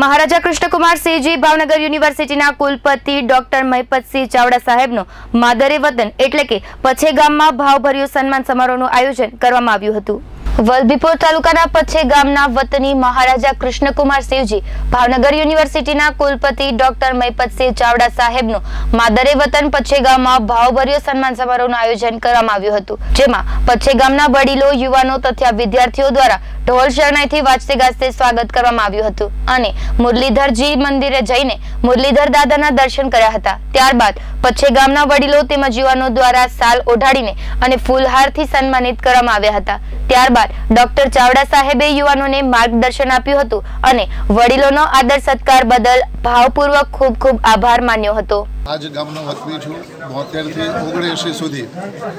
મહારાજા કૃષ્ણકુમાર સિંહજી ભાવનગર યુનિવર્સિટીના કુલપતિ ડોક્ટર મહિપતસિંહ ચાવડા સાહેબનું માદરે વતન એટલે કે પછે ગામમાં ભાવભર્યું સન્માન સમારોહનું આયોજન કરવામાં આવ્યું હતું. વલભીપુર તાલુકાના પછે ગામના વતની મહારાજા કૃષ્ણકુમાર સિંહજી ભાવનગર યુનિવર્સિટીના કુલપતિ ડોક્ટર મહિપતસિંહ ચાવડા સાહેબનું માદરે વતન પછે ગામમાં ભાવભર્યો સન્માન સમારોહનું આયોજન કરવામાં આવ્યું હતું. જેમાં પછે ગામના વડીલો, યુવાનો તથા વિદ્યાર્થીઓ દ્વારા ઢોલ શરણાઈથી વાજતે ગાજતે સ્વાગત કરવામાં આવ્યું હતું અને મુરલીધરજી મંદિરે જઈને મુરલીધર દાદાના દર્શન કર્યા હતા. ત્યારબાદ પછે ગામના વડીલો તેમજ યુવાનો દ્વારા સાલ ઓઢાડીને અને ફૂલહારથી સન્માનિત કરવામાં આવ્યા હતા. ત્યારબાદ ડોક્ટર ચાવડા સાહેબે યુવાનોને માર્ગદર્શન આપ્યું હતું અને વડીલોનો આદર સત્કાર બદલ ભાવપૂર્વક ખૂબ ખૂબ આભાર માન્યો હતો. આજ ગામનો વતની છું. બોતેરથી ઓગણએંશી સુધી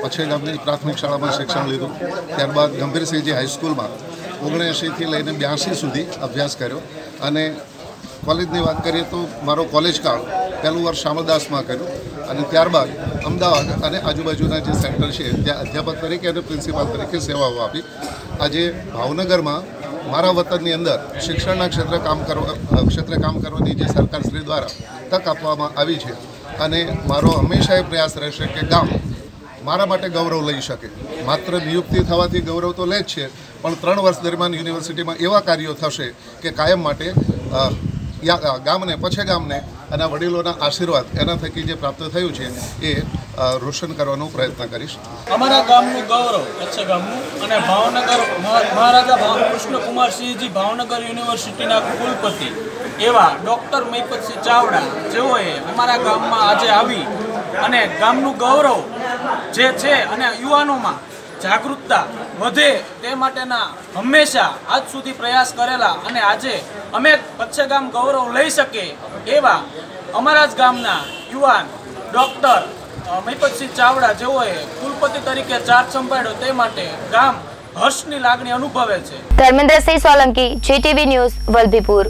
પછી ગામની પ્રાથમિક શાળામાં શિક્ષણ લીધું. ત્યારબાદ ગંભીરસિંહજી હાઈસ્કૂલમાં ઓગણએંશીથી લઈને બ્યાસી સુધી અભ્યાસ કર્યો. અને કોલેજની વાત કરીએ તો મારો કોલેજ કાળ પહેલું વર્ષ શામલદાસમાં કર્યું. અને ત્યારબાદ અમદાવાદ અને આજુબાજુના જે સેન્ટર છે, ત્યાં અધ્યાપક તરીકે અને પ્રિન્સિપાલ તરીકે સેવાઓ આપી. આજે ભાવનગરમાં મારા વતનની અંદર શિક્ષણના ક્ષેત્રે કામ કરવા ક્ષેત્રે કામ કરવાની જે સરકારશ્રી દ્વારા તક આપવામાં આવી છે. અને મારો હંમેશા એ પ્રયાસ રહેશે કે ગામ મારા માટે ગૌરવ લઈ શકે. માત્ર નિયુક્તિ થવાથી ગૌરવ તો લે જ છે, પણ ત્રણ વર્ષ દરમિયાન યુનિવર્સિટીમાં એવા કાર્યો થશે કે કાયમ માટે ગામને, પછે ગામને અને વડીલોના આશીર્વાદ, એના થકી જે પ્રાપ્ત થયું છે, એ રોશન કરવાનો પ્રયત્ન કરીશ. અમારા ગામનું ગૌરવ, કચ્છ ગામનું, અને ભાવનગર મહારાજા ભાવકૃષ્ણ કુમારસિંહજી સિંહજી ભાવનગર યુનિવર્સિટીના કુલપતિ એવા ડૉક્ટર મૈપતસિંહ ચાવડા, જેઓએ અમારા ગામમાં આજે આવી અને ગામનું ગૌરવ જે છે અને યુવાનોમાં જાગૃતતા વધે તે માટેના હંમેશા આજ સુધી પ્રયાસ કરેલા અને આજે અમે કચ્છ ગામ ગૌરવ લઈ શકે એવા અમારા જ ગામના યુવાન ડૉક્ટર મહિપતસિંહ ચાવડા જેઓએ કુલપતિ તરીકે ચાર્જ સંભાળ્યો તે માટે ગામ હર્ષની લાગણી અનુભવે છે. Dharmendrasinh Solanki, GTV news Vallabhipur.